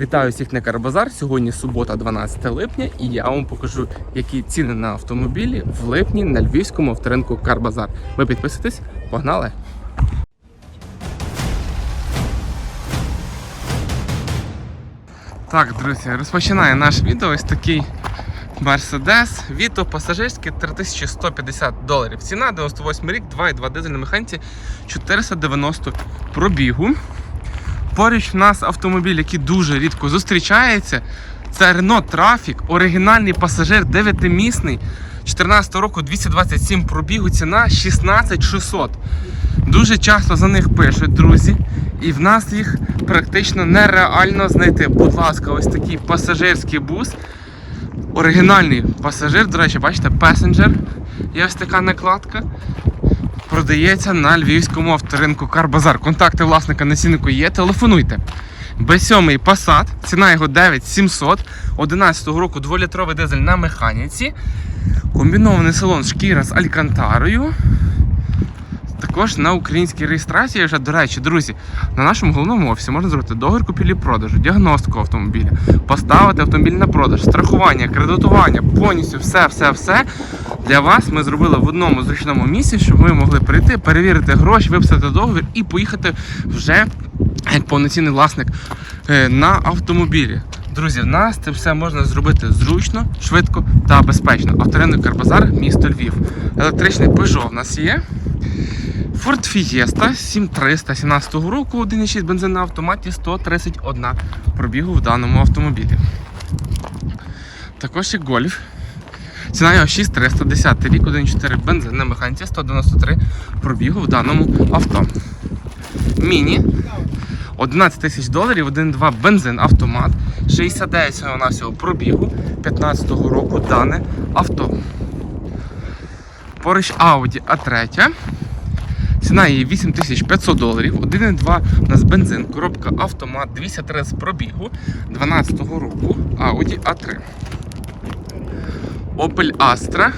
Вітаю всіх на Карбазар. Сьогодні субота, 12 липня, і я вам покажу, які ціни на автомобілі в липні на львівському авторинку Карбазар. Ви підписуйтесь, погнали! Так, друзі, розпочинає наш відео ось такий Мерседес Віто пасажирський 3150 доларів. Ціна 98 рік, 2,2 дизель на механіці 490 пробігу. Поруч в нас автомобіль, який дуже рідко зустрічається. Це Renault Traffic, оригінальний пасажир 9-місний. 14 року 227 пробігу, ціна 16600. Дуже часто за них пишуть, друзі. І в нас їх практично нереально знайти. Будь ласка, ось такий пасажирський бус. Оригінальний пасажир, до речі, бачите, пасенджер. Є ось така накладка. Продається на львівському авторинку Карбазар. Контакти власника на ціннику є. Телефонуйте. Б7 Passat, ціна його 9700, 11 року 2-літровий дизель на механіці. Комбінований салон шкіра з алькантарою. Також на українській реєстрації вже, до речі, друзі, на нашому головному офісі можна зробити договір купівлі-продажу, діагностику автомобіля, поставити автомобіль на продаж, страхування, кредитування, повністю все, все, все. Для вас ми зробили в одному зручному місці, щоб ви могли прийти, перевірити гроші, виписати договір і поїхати вже як повноцінний власник е, на автомобілі. Друзі, в нас це все можна зробити зручно, швидко та безпечно. Авторинок Карбазар, місто Львів. Електричний Peugeot в нас є. Ford Fiesta 7300 17 року, 1,6 бензин на автоматі 131 пробігу в даному автомобілі. Також є Golf. Ціна його 6310 рік, 1,4 бензин на механіці 193 пробігу в даному авто. Міні 11 тисяч доларів, 1,2 бензин автомат, 69 всього на всього пробігу 15 року дане авто. Поруч Audi A3. Ціна її 8500 доларів, 1,2 у нас бензин, коробка автомат, 230 пробігу 12 року Audi A3. Opel Astra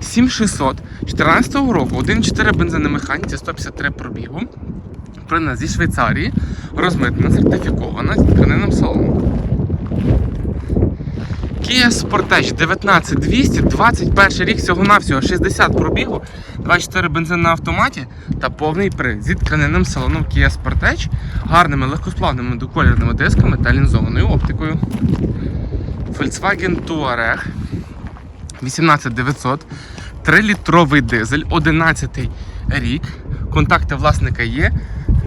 7600 14 року, 1,4 бензин на механіці, 153 пробігу. Прина зі Швейцарії, розмитнена, сертифікована з тканинним салоном. Kia Sportage 19200, 21 рік всього-навсього 60 пробігу, 24 бензин на автоматі та повний привід зі тканинним салоном Kia Sportage, гарними легкосплавними доколірними дисками та лінзованою оптикою. Volkswagen Touareg 18900, 3-літровий дизель, 11 рік. Контакти власника є.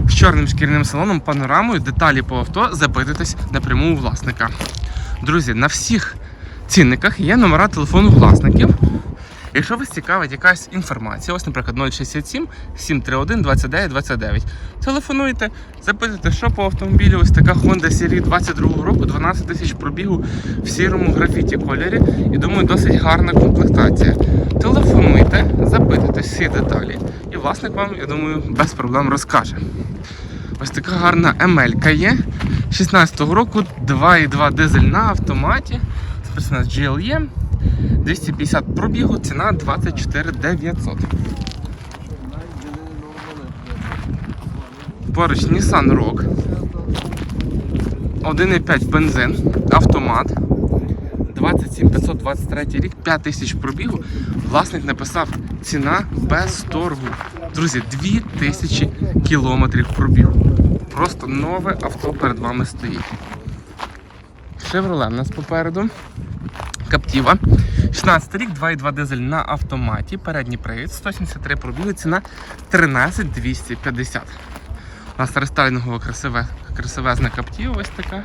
З чорним шкіряним салоном, панорамою, деталі по авто запитуйтесь напряму у власника. Друзі, на всіх цінниках є номера телефону власників. Якщо вас цікавить якась інформація, ось, наприклад, 067 731 29 29. Телефонуйте, запитуйте, що по автомобілю, ось така Honda Siri 22 року, 12 тисяч пробігу в сірому графіті кольорі. І думаю, досить гарна комплектація. Телефонуйте, запитуйте всі деталі. І власник вам, я думаю, без проблем розкаже. Ось така гарна Емелька є. 16-го року 2,2 дизель на автоматі. Списана з GLE. 250 пробігу, ціна 24 900. Поруч Nissan Rogue. 1,5 бензин, автомат. 27 523 рік, 5 тисяч пробігу. Власник написав ціна без торгу. Друзі, 2000 кілометрів пробігу. Просто нове авто перед вами стоїть. Chevrolet у нас попереду. Каптіва. 16 рік, 2,2 дизель на автоматі. Передній привід, 173 пробігу, ціна 13 250. У нас рестайлінгова красиве, красивезна каптіва ось така.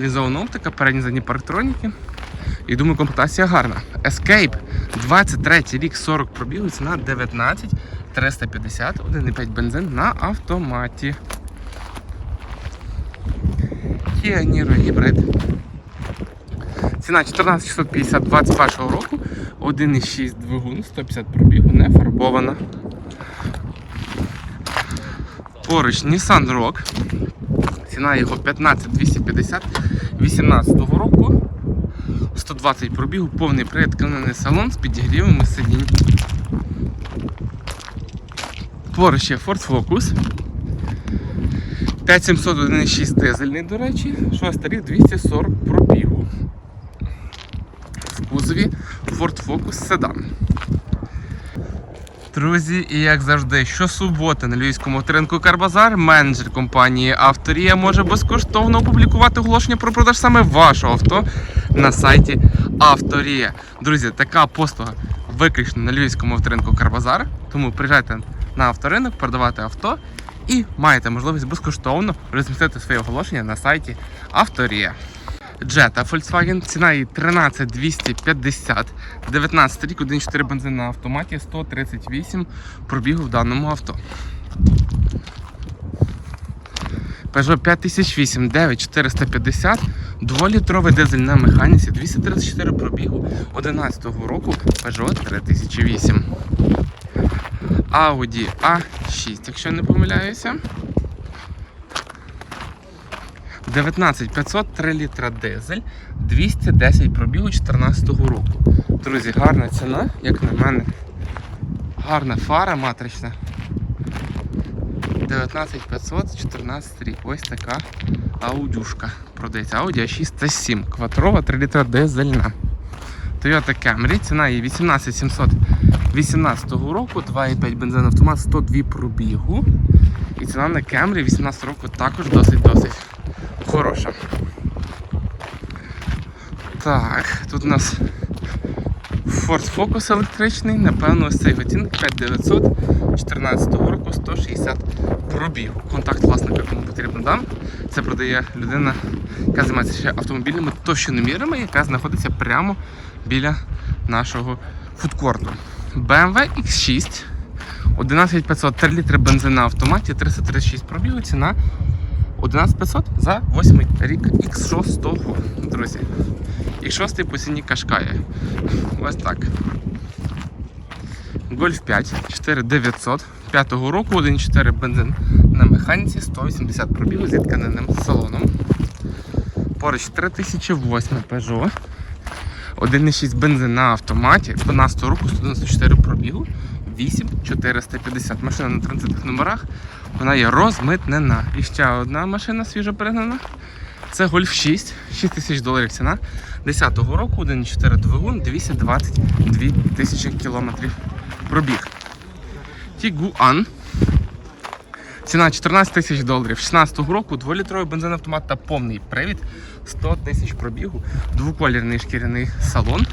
Лізована оптика, передні задні парктроніки. І думаю, комплектація гарна. Escape 23 рік, 40 пробігу, ціна 19 350, 1,5 бензин на автоматі. Kia Niro Hybrid. Ціна 14650 21 року, 1,6 двигун, 150 пробігу, не фарбована. Поруч Nissan Rogue. Ціна його 15250 18 року. 120 пробігу, повний привід, салон з підігрівами сидінь. Поруч є Ford Focus. 5700 1.6 дизельний, до речі, 6 рік 240 пробігу. Кузові Ford Focus Sedan. Друзі, і як завжди, щосуботи на львівському авторинку Карбазар менеджер компанії Авторія може безкоштовно опублікувати оголошення про продаж саме вашого авто на сайті Авторія. Друзі, така послуга виключно на львівському авторинку Карбазар. Тому приїжджайте на авторинок, продавати авто і маєте можливість безкоштовно розмістити своє оголошення на сайті Авторія. Jetta Volkswagen, ціна її 13250, 19 рік, 1.4 бензин на автоматі, 138 пробігу в даному авто. Peugeot 5008 9450, 2-літровий дизель на механіці, 234 пробігу 11 року, Peugeot 3008. Audi A6, якщо не помиляюся. 19500 3 літра дизель, 210 пробігу 2014 року. Друзі, гарна ціна, як на мене. Гарна фара матрична. 19500 14 рік. Ось така аудюшка. Продається Audi A6 T7. Кватрова 3 літра дизельна. Toyota Camry, ціна її 18700 18 року, 2,5 бензин автомат, 102 пробігу. І ціна на Camry 18 року також досить-досить хороша. Так, тут у нас Ford Focus електричний, напевно, ось цей готінок 5900 14 року 160 пробігу. Контакт власника, кому потрібно дам. Це продає людина, яка займається ще автомобільними товщиномірами, яка знаходиться прямо біля нашого фудкорту. BMW X6 11500 3 літри бензин автоматі, 336 пробігу, ціна 11500 за 8 рік X6, друзі. X6 по ціні кашкає. Ось так. Golf 5 4900 5 року, 1.4 бензин на механіці, 180 пробігу зі тканинним салоном. Поруч 3008 Peugeot. 1.6 бензин на автоматі, 12 року, 194 пробігу, 8450. Машина на транзитних номерах, вона є розмитнена. І ще одна машина свіжо перегнана. Це Golf 6, 6 тисяч доларів ціна. 10-го року, 1.4 двигун, 222 тисячі кілометрів пробіг. Тігуан. Ціна 14 тисяч доларів. 16-го року 2-літровий бензин-автомат та повний привід. 100 тисяч пробігу, двоколірний шкіряний салон.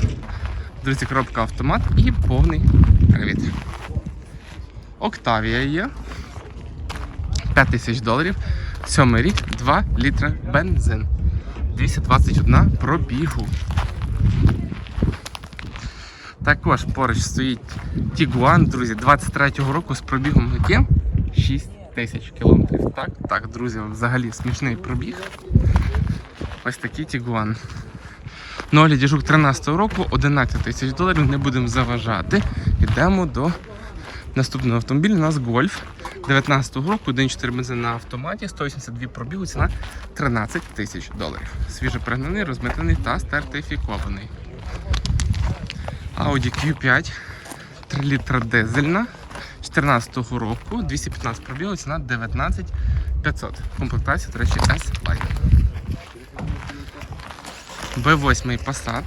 Друзі, коробка автомат і повний привід. Октавія є. 5 тисяч доларів. 7 рік, 2 літра бензин. 221 пробігу. Також поруч стоїть Tiguan, друзі, 23-го року з пробігом яким 6 тисяч кілометрів. Так, так, друзі, взагалі смішний пробіг. Ось такий Tiguan. На огляді жук 13-го року 11 тисяч доларів. Не будемо заважати. Йдемо до наступного автомобіля. У нас Golf 19-го року, 1.4 бензин на автоматі, 182 пробігу, ціна 13 тисяч доларів. Свіже пригнаний, розмитнений та сертифікований. Audi Q5 3 літра дизельна 14-го року, 215 пробігу, ціна 19 500. Комплектація, до речі, S-Line. B8 Passat.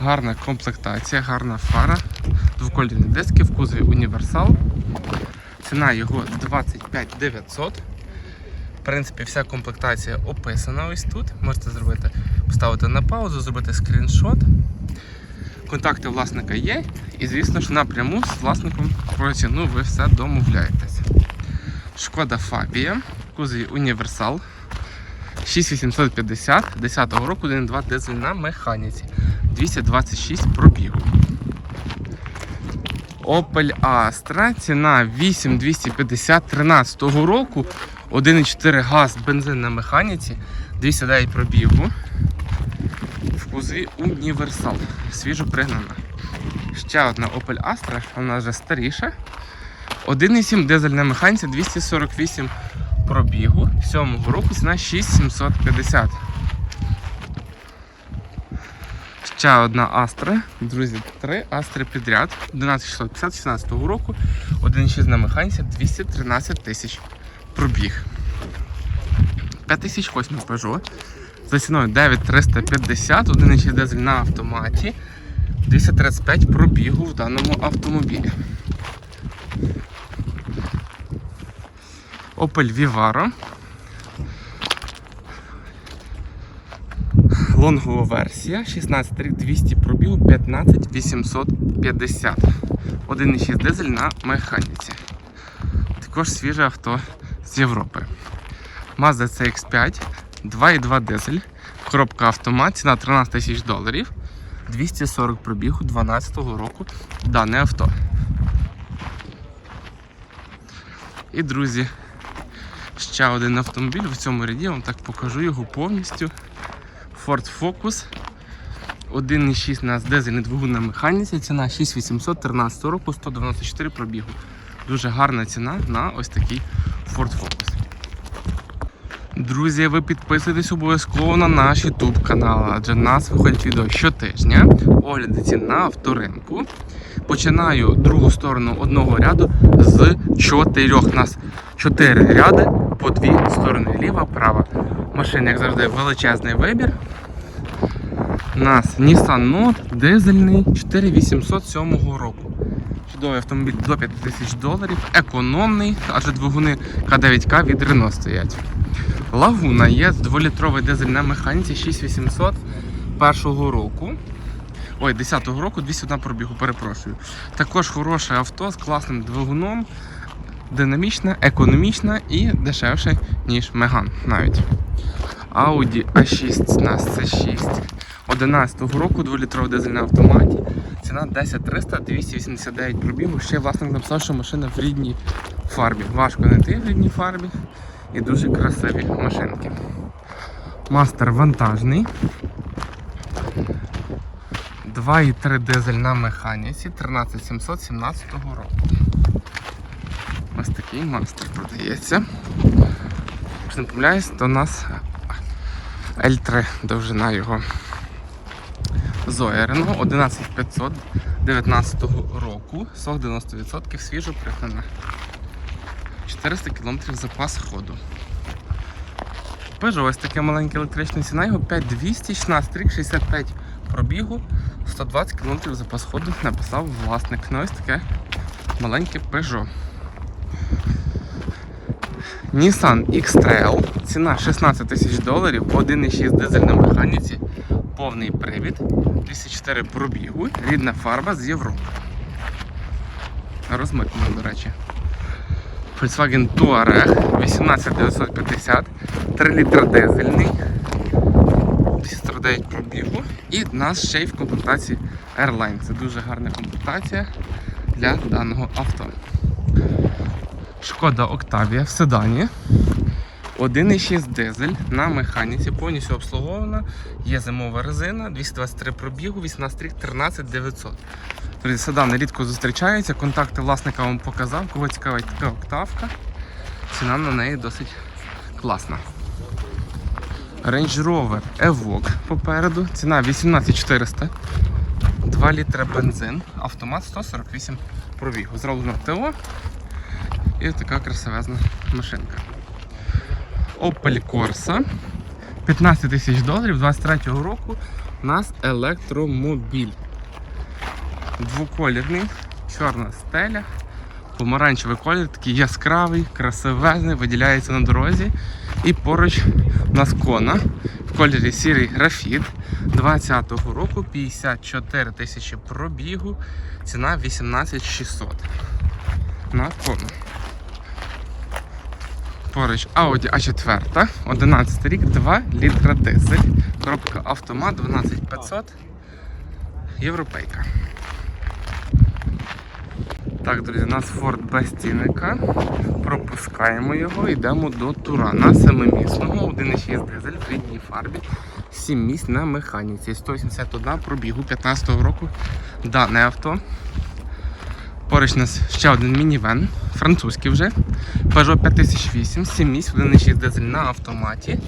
Гарна комплектація, гарна фара. Двоколірні диски в кузові універсал. Ціна його 25 900. В принципі, вся комплектація описана ось тут. Можете зробити, поставити на паузу, зробити скріншот. Контакти власника є. І, звісно ж, напряму з власником про ціну ви все домовляєтесь. Шкода Фабія, кузові універсал. 6850 10 року 1.2 дизель на механіці. 226 пробігу. Opel Astra, ціна 8250 13 року. 1.4 газ, бензин на механіці, 209 пробігу. В кузові універсал. Свіжо пригнана. Ще одна Opel Astra, вона вже старіша. 1.7 дизель на механіці, 248 пробігу. 7 року ціна 6750. Ще одна Астра. Друзі, три Астри підряд. 11650 16 року. 1,6 на механіці, 213 тисяч пробіг. 5008 Peugeot. За ціною 9350, 1,6 дизель на автоматі. 235 пробігу в даному автомобілі. Opel Vivaro. Лонгова версія, 16 рік 200 пробігу, 15 850. 1,6 дизель на механіці. Також свіже авто з Європи. Mazda CX5, 2,2 дизель, коробка автомат, ціна 13 тисяч доларів, 240 пробігу 2012 року дане авто. І, друзі, ще один автомобіль в цьому ряді, я вам так покажу його повністю. Ford Focus 1,6 на дизельний двигун на механіці, ціна 6800 13 року, 194 пробігу. Дуже гарна ціна на ось такий Ford Focus. Друзі, ви підписуйтесь обов'язково на наш YouTube канал, адже нас виходять відео щотижня. Огляди цін на авторинку. Починаю другу сторону одного ряду з чотирьох. У нас чотири ряди по дві сторони. Ліва, права. Машин, як завжди, величезний вибір. У нас Nissan Note дизельний 4807 року. Чудовий автомобіль до 5 тисяч доларів, економний, адже двигуни К9К від Renault стоять. Лагуна є 2-літровий дизель на механіці 6800 першого року. Ой, 10-го року 201 пробігу, перепрошую. Також хороше авто з класним двигуном, динамічне, економічне і дешевше, ніж Меган навіть. Audi A6 на C6 11-го року 2-літровий дизель на автоматі. Ціна 10300, 289 пробігу. Ще власник написав, що машина в рідній фарбі. Важко знайти в рідній фарбі. І дуже красиві машинки. Мастер вантажний. 2,3 дизель на механіці 13717 року. Ось такий мастер продається. Якщо не помиляюсь, то у нас L3 довжина його. Renault 11500 19 року, сок 90%, свіжо пригнана. 400 км запас ходу. Peugeot ось таке маленьке електричне ціна, його 5200, 16 рік, 65 пробігу, 120 км запас ходу написав власник. Ну ось таке маленьке Peugeot. Nissan X-Trail, ціна 16 тисяч доларів, 1,6 дизель на механіці, повний привід, 204 пробігу, рідна фарба з Європи. Розмитнена, до речі. Volkswagen Touareg 18950, 3 літра дизельний, 209 пробігу. І в нас ще й в комплектації Airline. Це дуже гарна комплектація для даного авто. Шкода Octavia в седані. 1,6 дизель на механіці, повністю обслугована. Є зимова резина, 223 пробігу, 18 рік, 13 900. Тобто седани рідко зустрічаються, контакти власника вам показав, кого цікавить така октавка. Ціна на неї досить класна. Range Rover Evoque попереду. Ціна 18400. 2 літра бензин, автомат 148 пробігу. Зроблено ТО. І така красивезна машинка. Opel Corsa. 15 тисяч доларів 23-го року у нас електромобіль. Двоколірний, чорна стеля, помаранчевий колір, такий яскравий, красивезний, виділяється на дорозі. І поруч у нас кона в кольорі сірий графіт 20-го року, 54 тисячі пробігу, ціна 18600 на кону. Поруч Audi A4, 11 рік, 2 літра дизель, коробка автомат 12500, європейка. Так, друзі, у нас Ford без цінника. Пропускаємо його, йдемо до Турана семимісного, 1,6 дизель в рідній фарбі, 7 місць на механіці, 181 пробігу 15 року. Дане авто. Поруч у нас ще один мінівен, французький вже. Peugeot 5008, 7 місць, 1,6 дизель на автоматі.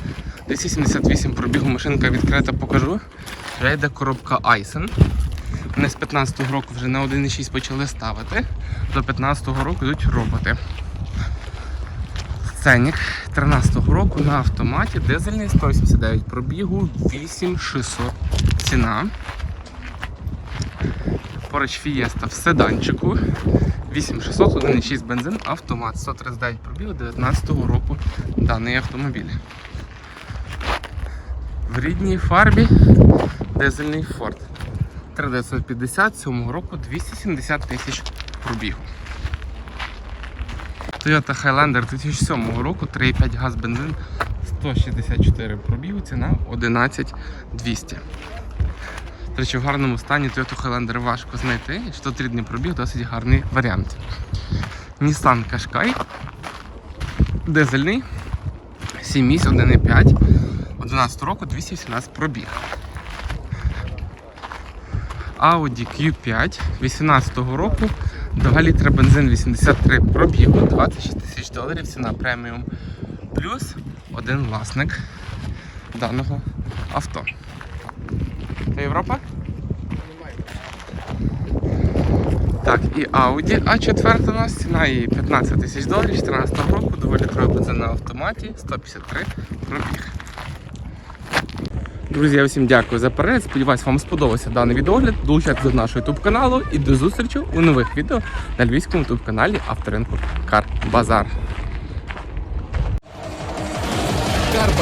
278 пробігу машинка відкрита, покажу. Вже коробка Айсен. Вони з 15-го року вже на 1,6 почали ставити. До 15-го року йдуть роботи. Сценік 13-го року на автоматі, дизельний 189 пробігу, 8600 ціна. Поруч Фієста в седанчику. 8600, 1,6 бензин, автомат, 139 пробігу 19-го року даний автомобіль. В рідній фарбі дизельний Ford. 3950 7 року 270 тисяч пробігу. Toyota Highlander 2007 року 3,5 газ бензин 164 пробігу, ціна 11200. Речі, в гарному стані Toyota Highlander важко знайти. Якщо тут рідний пробіг, досить гарний варіант. Nissan Qashqai. Дизельний. 7 місць 1,5. 11 року 218 пробіг. Audi Q5 18 року 2 літра бензин 83 пробігу, 26 тисяч доларів, ціна преміум. Плюс один власник даного авто. Це Європа? Так, і Audi А4 у нас ціна її 15 тисяч доларів 14 року, 2 літровий бензин на автоматі, 153 пробіг. Друзі, я всім дякую за перегляд. Сподіваюсь, вам сподобався даний відеогляд. Долучайтесь до нашого YouTube каналу і до зустрічі у нових відео на львівському YouTube каналі Авторинку Кар Базар.